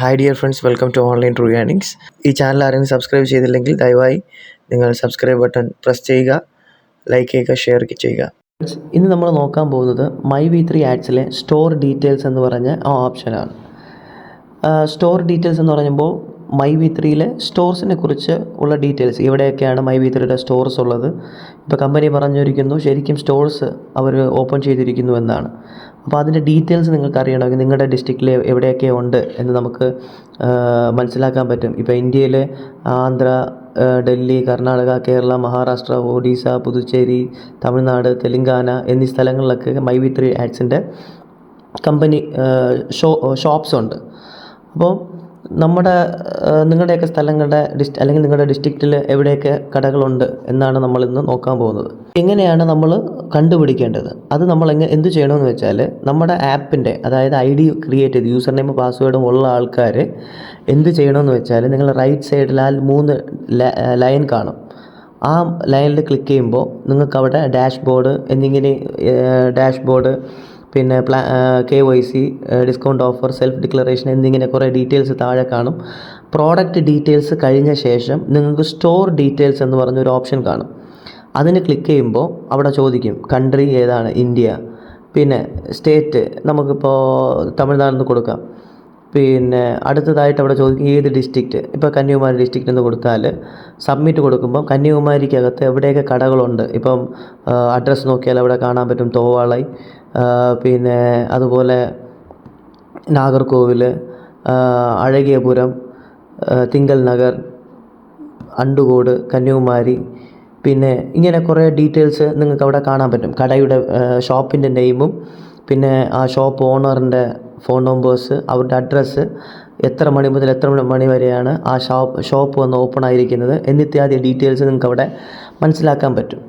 Hi dear friends welcome to online true earnings ഈ channel ആരെങ്കിലും subscribe ചെയ്തില്ലെങ്കിൽ ദയവായി നിങ്ങൾ സബ്സ്ക്രൈബ് ബട്ടൺ പ്രസ് ചെയ്യുക ലൈക്ക് ചെയ്യുക ഷെയർ ചെയ്യുക. ഇന്ന് നമ്മൾ നോക്കാൻ പോകുന്നത് മൈ വി ത്രീ ആഡ്സിലെ സ്റ്റോർ ഡീറ്റെയിൽസ് എന്ന് പറഞ്ഞ ആ ഓപ്ഷനാണ് സ്റ്റോർ ഡീറ്റെയിൽസ് എന്ന് പറയുമ്പോൾ മൈ വി ത്രീയിലെ സ്റ്റോർസിനെ കുറിച്ച് ഉള്ള ഡീറ്റെയിൽസ്. എവിടെയൊക്കെയാണ് മൈ വി ത്രീയുടെ സ്റ്റോർസ് ഉള്ളത്. ഇപ്പോൾ കമ്പനി പറഞ്ഞിരിക്കുന്നു ശരിക്കും സ്റ്റോർസ് അവർ ഓപ്പൺ ചെയ്തിരിക്കുന്നു എന്നാണ്. അപ്പോൾ അതിന്റെ ഡീറ്റെയിൽസ് നിങ്ങൾക്ക് അറിയണമെങ്കിൽ നിങ്ങളുടെ ഡിസ്ട്രിക്റ്റിൽ എവിടെയൊക്കെ ഉണ്ട് എന്ന് നമുക്ക് മനസ്സിലാക്കാൻ പറ്റും. ഇപ്പോൾ ഇന്ത്യയിലെ ആന്ധ്ര ഡൽഹി കർണാടക കേരള മഹാരാഷ്ട്ര ഒഡീസ പുതുച്ചേരി തമിഴ്നാട് തെലുങ്കാന എന്നീ സ്ഥലങ്ങളിലൊക്കെ മൈ വി ത്രീ ആഡ്സിന്റെ കമ്പനി ഷോ ഷോപ്സ് ഉണ്ട്. അപ്പോൾ നമ്മുടെ നിങ്ങളുടെയൊക്കെ സ്ഥലങ്ങളുടെ ഡിസ്റ്റ് അല്ലെങ്കിൽ നിങ്ങളുടെ ഡിസ്ട്രിക്റ്റിൽ എവിടെയൊക്കെ കടകളുണ്ട് എന്നാണ് നമ്മൾ ഇന്ന് നോക്കാൻ പോകുന്നത്. എങ്ങനെയാണ് നമ്മൾ കണ്ടുപിടിക്കേണ്ടത്? അത് നമ്മൾ എങ്ങനെ എന്ത് ചെയ്യണമെന്ന് വെച്ചാൽ നമ്മുടെ ആപ്പിന്റെ അതായത് ഐ ഡി ക്രിയേറ്റ് ചെയ്ത് യൂസർ നെയിം പാസ്വേഡും ഉള്ള ആൾക്കാർ എന്ത് ചെയ്യണമെന്ന് വെച്ചാൽ നിങ്ങൾ റൈറ്റ് സൈഡിൽ ആ മൂന്ന് ലൈൻ കാണും. ആ ലൈനിൽ ക്ലിക്ക് ചെയ്യുമ്പോൾ നിങ്ങൾക്ക് അവിടെ ഡാഷ്ബോർഡ് എന്നിങ്ങനെ ഡാഷ്ബോർഡ് പിന്നെ പ്ലാ K Y C discount offer self declaration എന്നിങ്ങനെ കുറേ ഡീറ്റെയിൽസ് താഴെ കാണും. പ്രോഡക്റ്റ് ഡീറ്റെയിൽസ് കഴിഞ്ഞ ശേഷം നിങ്ങൾക്ക് സ്റ്റോർ ഡീറ്റെയിൽസ് എന്ന് പറഞ്ഞൊരു ഓപ്ഷൻ കാണും. അതിന് ക്ലിക്ക് ചെയ്യുമ്പോൾ അവിടെ ചോദിക്കും കൺട്രി ഏതാണ്? ഇന്ത്യ. പിന്നെ സ്റ്റേറ്റ് നമുക്കിപ്പോൾ തമിഴ്നാട്ടിൽ നിന്ന് കൊടുക്കാം. പിന്നെ അടുത്തതായിട്ട് അവിടെ ചോദിക്കും ഏത് ഡിസ്ട്രിക്റ്റ് ഇപ്പോൾ കന്യാകുമാരി ഡിസ്ട്രിക്റ്റ് എന്ന് കൊടുത്താൽ സബ്മിറ്റ് കൊടുക്കുമ്പം കന്യാകുമാരിക്കകത്ത് എവിടെയൊക്കെ കടകളുണ്ട്? ഇപ്പം അഡ്രസ്സ് നോക്കിയാൽ അവിടെ കാണാൻ പറ്റും തോവാളൈ. പിന്നെ അതുപോലെ നാഗർകോവിൽ അഴകിയപുരം തിങ്കൽ നഗർ അണ്ടുകോട് കന്യാകുമാരി പിന്നെ ഇങ്ങനെ കുറേ ഡീറ്റെയിൽസ് നിങ്ങൾക്ക് അവിടെ കാണാൻ പറ്റും. കടയുടെ ഷോപ്പിന്റെ നെയിമും പിന്നെ ആ ഷോപ്പ് ഓണറിന്റെ ഫോൺ നമ്പേഴ്സ് അവരുടെ അഡ്രസ്സ് എത്ര മണി മുതൽ എത്ര മണി വരെയാണ് ആ ഷോപ്പ് ഷോപ്പ് വന്ന് ഓപ്പൺ ആയിരിക്കുന്നത്. എന്നിത്യാദി ഡീറ്റെയിൽസ് നിങ്ങൾക്ക് അവിടെ മനസ്സിലാക്കാൻ പറ്റും.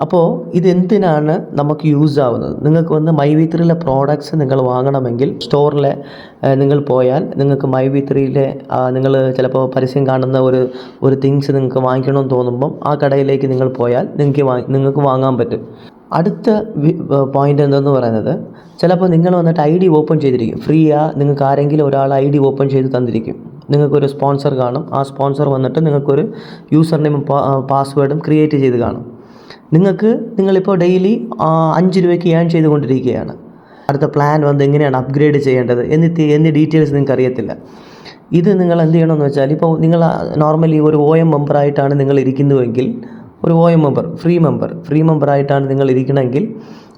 അപ്പോൾ ഇതെന്തിനാണ് നമുക്ക് യൂസ് ആവുന്നത്? നിങ്ങൾക്ക് വന്ന് മൈ വി ത്രീയിലെ പ്രോഡക്ട്സ് നിങ്ങൾ വാങ്ങണമെങ്കിൽ സ്റ്റോറിലെ നിങ്ങൾ പോയാൽ നിങ്ങൾക്ക് മൈ വി ത്രീയിലെ നിങ്ങൾ ചിലപ്പോൾ പരസ്യം കാണുന്ന ഒരു ഒരു തിങ്സ് നിങ്ങൾക്ക് വാങ്ങിക്കണമെന്ന് തോന്നുമ്പം ആ കടയിലേക്ക് നിങ്ങൾ പോയാൽ നിങ്ങൾക്ക് നിങ്ങൾക്ക് വാങ്ങാൻ പറ്റും. അടുത്ത പോയിന്റ് എന്തെന്ന് പറയുന്നത്? ചിലപ്പോൾ നിങ്ങൾ വന്നിട്ട് ഐ ഡി ഓപ്പൺ ചെയ്തിരിക്കും. ഫ്രീയാ നിങ്ങൾക്ക് ആരെങ്കിലും ഒരാൾ ഐ ഡി ഓപ്പൺ ചെയ്ത് തന്നിരിക്കും. നിങ്ങൾക്കൊരു സ്പോൺസർ കാണും. ആ സ്പോൺസർ വന്നിട്ട് നിങ്ങൾക്കൊരു യൂസർ നെയിമും പാസ്വേഡും ക്രിയേറ്റ് ചെയ്ത് കാണും. നിങ്ങൾക്ക് നിങ്ങളിപ്പോൾ ഡെയിലി അഞ്ച് രൂപയ്ക്ക് ഏൺ ചെയ്തുകൊണ്ടിരിക്കുകയാണ്. അടുത്ത പ്ലാൻ വന്ന് എങ്ങനെയാണ് അപ്ഗ്രേഡ് ചെയ്യേണ്ടത് എന്നീ എന്നീ ഡീറ്റെയിൽസ് നിങ്ങൾക്ക് അറിയത്തില്ല ഇത് നിങ്ങൾ എന്ത് ചെയ്യണമെന്ന് വെച്ചാൽ ഇപ്പോൾ നിങ്ങൾ നോർമലി ഒരു ഒ എം മെമ്പറായിട്ടാണ് നിങ്ങൾ ഇരിക്കുന്നുവെങ്കിൽ ഒരു O M member free member free മെമ്പറായിട്ടാണ് നിങ്ങൾ ഇരിക്കണമെങ്കിൽ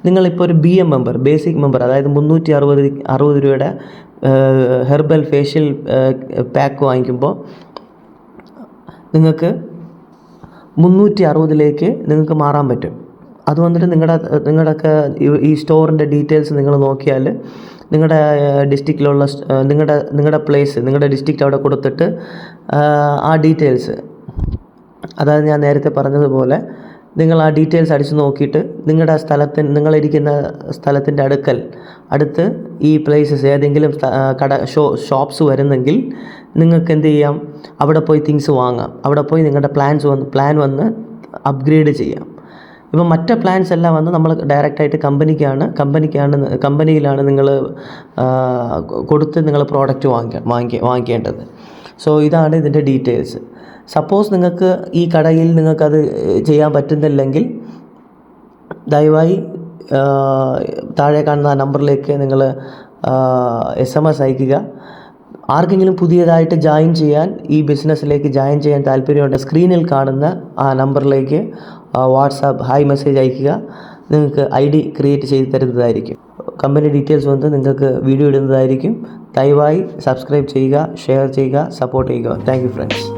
നിങ്ങളിപ്പോൾ ഒരു B M member basic member അതായത് മുന്നൂറ്റി അറുപത് അറുപത് രൂപയുടെ ഹെർബൽ ഫേഷ്യൽ പാക്ക് വാങ്ങിക്കുമ്പോൾ നിങ്ങൾക്ക് മുന്നൂറ്റി അറുപതിലേക്ക് നിങ്ങൾക്ക് മാറാൻ പറ്റും. അത് വന്നിട്ട് നിങ്ങളുടെ നിങ്ങളുടെയൊക്കെ ഈ സ്റ്റോറിന്റെ ഡീറ്റെയിൽസ് നിങ്ങൾ നോക്കിയാൽ നിങ്ങളുടെ ഡിസ്ട്രിക്റ്റിലുള്ള നിങ്ങളുടെ നിങ്ങളുടെ പ്ലേസ് നിങ്ങളുടെ ഡിസ്ട്രിക്റ്റ് അവിടെ കൊടുത്തിട്ട് ആ ഡീറ്റെയിൽസ്. അതായത് ഞാൻ നേരത്തെ പറഞ്ഞതുപോലെ നിങ്ങൾ ആ ഡീറ്റെയിൽസ് അടിച്ചു നോക്കിയിട്ട് നിങ്ങളുടെ സ്ഥലത്തിന് നിങ്ങളിരിക്കുന്ന സ്ഥലത്തിന്റെ അടുക്കൽ അടുത്ത് ഈ പ്ലേസസ് ഏതെങ്കിലും കട ഷോ ഷോപ്സ് വരുന്നെങ്കിൽ നിങ്ങൾക്ക് എന്ത് ചെയ്യാം? അവിടെ പോയി തിങ്സ് വാങ്ങാം. അവിടെ പോയി നിങ്ങളുടെ പ്ലാൻസ് വന്ന് പ്ലാൻ വന്ന് അപ്ഗ്രേഡ് ചെയ്യാം. ഇപ്പം മറ്റേ പ്ലാൻസ് എല്ലാം വന്ന് നമ്മൾ ഡയറക്റ്റായിട്ട് കമ്പനിക്കാണ് കമ്പനിക്കാണ് കമ്പനിയിലാണ് നിങ്ങൾ കൊടുത്ത് നിങ്ങൾ പ്രോഡക്റ്റ് വാങ്ങിക്കാം വാങ്ങിക്കേണ്ടത്. സോ ഇതാണ് ഇതിന്റെ ഡീറ്റെയിൽസ് സപ്പോസ് നിങ്ങൾക്ക് ഈ കടയിൽ നിങ്ങൾക്കത് ചെയ്യാൻ പറ്റുന്നില്ലെങ്കിൽ ദയവായി താഴെ കാണുന്ന നമ്പറിലേക്ക് നിങ്ങൾ എസ് എം എസ് അയക്കുക ആർക്കെങ്കിലും പുതിയതായിട്ട് ജോയിൻ ചെയ്യാൻ ഈ ബിസിനസ്സിലേക്ക് ജോയിൻ ചെയ്യാൻ താല്പര്യമുണ്ട് സ്ക്രീനിൽ കാണുന്ന ആ നമ്പറിലേക്ക് വാട്സാപ്പ് ഹായ് മെസ്സേജ് അയക്കുക നിങ്ങൾക്ക് ഐ ഡി ക്രിയേറ്റ് ചെയ്ത് തരുന്നതായിരിക്കും. കമ്പനി ഡീറ്റെയിൽസ് വന്ന് നിങ്ങൾക്ക് വീഡിയോ ഇടുന്നതായിരിക്കും. ദയവായി സബ്സ്ക്രൈബ് ചെയ്യുക ഷെയർ ചെയ്യുക സപ്പോർട്ട് ചെയ്യുക. Thank friends.